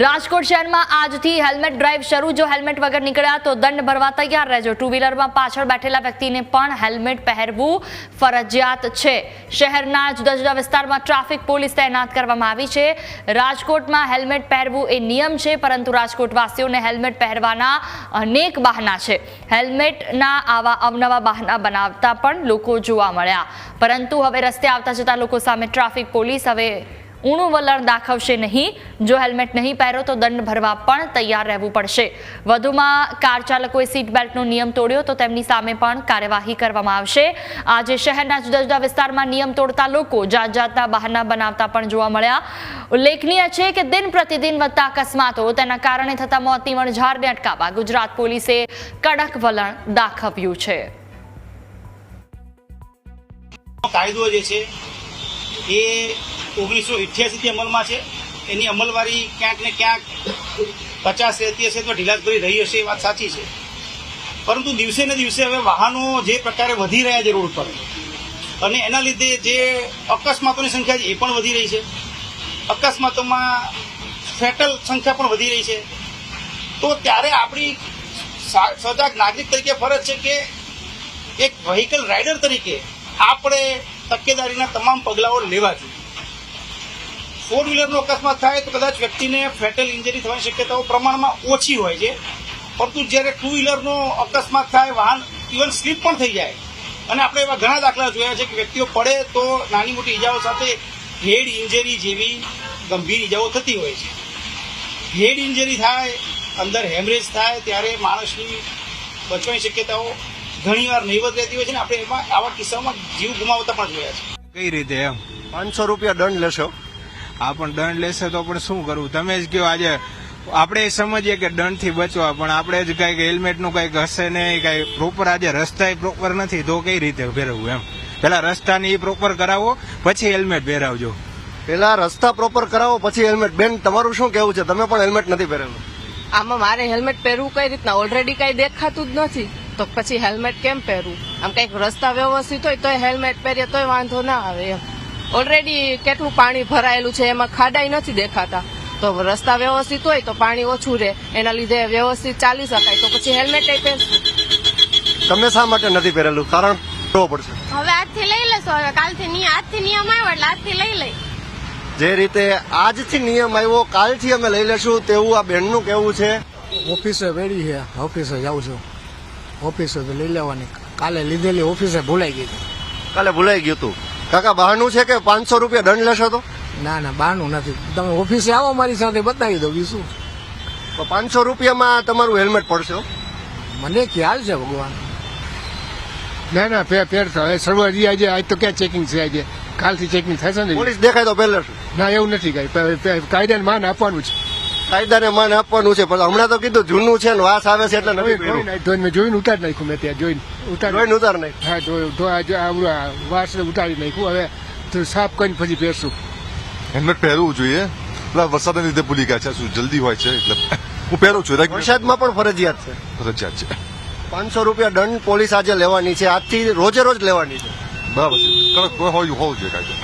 રાજકોટ શહેરમાં આજથી helmet drive શરૂ. જો હેલ્મેટ વગર નીકળ્યા તો દંડ ભરવા તૈયાર રહેજો. ટુ વ્હીલરમાં પાછળ બેઠેલા વ્યક્તિને પણ હેલ્મેટ પહેરવું ફરજિયાત છે. શહેરના જુદા જુદા વિસ્તારમાં ટ્રાફિક પોલીસ તૈનાત કરવામાં આવી છે. રાજકોટમાં હેલ્મેટ પહેરવું એ નિયમ છે, પરંતુ રાજકોટવાસીઓને હેલ્મેટ પહેરવાના અનેક બહાના છે. હેલ્મેટના આવા અવનવા બહાના બનાવતા પણ લોકો જોવા મળ્યા. પરંતુ હવે રસ્તે આવતા જતા લોકો સામે ટ્રાફિક પોલીસ હવે ઊણું વલણ દાખવશે નહીં. જો હેલ્મેટ નહીં પહેરો તો દંડ ભરવા પણ તૈયાર રહેવું પડશે. વધુમાં કાર ચાલકોએ સીટ બેલ્ટનો નિયમ તોડ્યો તો તેમની સામે પણ કાર્યવાહી કરવામાં આવશે. આજે શહેરના જુદા જુદા વિસ્તારમાં નિયમ તોડતા લોકો જાત જાતના બહાના બનાવતા પણ જોવા મળ્યા. ઉલ્લેખનીય છે કે દિન પ્રતિદિન વધતા અકસ્માતો તેના કારણે થતા મોતની વણઝારને અટકાવવા ગુજરાત પોલીસે કડક વલણ દાખવ્યું છે. કાયદો જે છે એ ઓગણીસો ઇઠ્યાસીથી અમલમાં છે. એની અમલવારી ક્યાંક ને ક્યાંક પચાસ રહેતી હશે તો ઢીલાસભરી રહી હશે એ વાત સાચી છે. પરંતુ દિવસે ને દિવસે હવે વાહનો જે પ્રકારે વધી રહ્યા છે રોડ પર, અને એના લીધે જે અકસ્માતોની સંખ્યા છે એ પણ વધી રહી છે. અકસ્માતોમાં ફેટલ સંખ્યા પણ વધી રહી છે. તો ત્યારે આપણી સજાગ નાગરિક તરીકે ફરજ છે કે એક વ્હીકલ રાઇડર તરીકે આપણે તકેદારીના તમામ પગલાઓ લેવા જોઈએ. ફોર વ્હીલરનો અકસ્માત થાય તો કદાચ વ્યક્તિને ફેટલ ઇન્જરી થવાની શક્યતાઓ પ્રમાણમાં ઓછી હોય છે. પરંતુ જ્યારે ટુ વ્હીલરનો અકસ્માત થાય, વાહન ઇવન સ્લીપ પણ થઈ જાય. અને આપણે એવા ઘણા દાખલા જોયા છે કે વ્યક્તિઓ પડે તો નાની મોટી ઈજાઓ સાથે હેડ ઇન્જરી જેવી ગંભીર ઈજાઓ થતી હોય છે. હેડ ઇન્જરી થાય, અંદર હેમરેજ થાય, ત્યારે માણસની બચવાની શક્યતાઓ ઘણીવાર નહીવત રહેતી હોય છે ને આપણે એમાં આવા કિસ્સામાં જીવ ગુમાવતા પણ જોયા છે. કઈ રીતે એમ? પાંચસો રૂપિયા દંડ લેશો? આ પણ દંડ લેશે તો પણ શું કરવું? તમે જ કહો આજે આપણે સમજીએ કે દંડથી બચવા પણ આપણે જ કંઈક હેલ્મેટનું કંઈક હશે નહીં કઈ પ્રોપર આજે રસ્તા પ્રોપર નથી તો કઈ રીતે ફેરવવું એમ? પેલા રસ્તાની એ પ્રોપર કરાવો પછી હેલ્મેટ પહેરાવજો. પેલા રસ્તા પ્રોપર કરાવો પછી હેલ્મેટ. બેન તમારું શું કેવું છે? તમે પણ હેલ્મેટ નથી પહેરેલું. આમાં મારે હેલ્મેટ પહેરવું કઈ રીતના? ઓલરેડી કઈ દેખાતું જ નથી. તો પછી હેલ્મેટ કેમ પહેરવું? આમ કંઈક રસ્તા વ્યવસ્થિત હોય તોય હેલ્મેટ પહેરીએ તોય વાંધો ના આવે એમ. ઓલરેડી કેટલું પાણી ભરાયેલું છે એમાં ખાડાઈ નથી દેખાતા. તો રસ્તા વ્યવસ્થિત હોય તો પાણી ઓછું રહે. એના લીધે વ્યવસ્થિત ચાલી શકાય. તો પછી હેલ્મેટ પહેર તમે શા માટે નથી પહેરેલું? કારણ પડશે. હવે આજથી લઈ લેશો. હવે કાલથી નહીં આજથી નિયમ આવ્યો એટલે આજથી લઈ લઈ. જે રીતે આજથી નિયમ આવ્યો કાલથી અમે લઈ લેશું તેવું આ બેનનું કેવું છે. ઓફિસે વેડી છે. ઓફિસે જાઉં છું. ઓફિસે તો લઈ લેવાની. કાલે લીધેલી ઓફિસે ભૂલાઈ ગઈ. હતી. કાલે ભૂલાઈ ગયું તું. કાકા બહારનું છે કે પાંચસો રૂપિયા દંડ લેશો તો? ના ના બહારનું નથી. તમે ઓફિસે આવો મારી સાથે બતાવી દો બીજું શું તો પાંચસો રૂપિયામાં તમારું હેલ્મેટ પડશે મને ખ્યાલ છે ભગવાન. ના ના ફેર ફેર હવે સર્વર આજે આજ તો ક્યાં ચેકિંગ છે આજે? કાલથી ચેકિંગ થશે ને? પોલીસ દેખાય તો પહેલા ના એવું નથી કઈ. કાયદાને માન આપવાનું છે. કાયદાને માન આપવાનું છે પણ હમણાં તો કીધું જૂનું છે ને વાસ આવે છે એટલે નવી જોઈને મેં જોઈને ઉતારી નાખ્યું મેં ત્યાં જોઈને. ઉતાર જોઈને ઉતાર નહીં હા જોયું વાસ ઉતારી નાખ્યું. હવે સાફ કરીને પછી પહેરશું. હેલ્મેટ પહેરવું જોઈએ. પેલા વરસાદના લીધે ભૂલી ગયા છે. શું જલ્દી હોય છે? એટલે હું પહેરું છું. વરસાદમાં પણ ફરજિયાત છે. ફરજિયાત છે. પાંચસો રૂપિયા દંડ પોલીસ આજે લેવાની છે. આજથી રોજે રોજ લેવાની છે. બરાબર છે. કડક હોય હોવું જોઈએ કાયદો.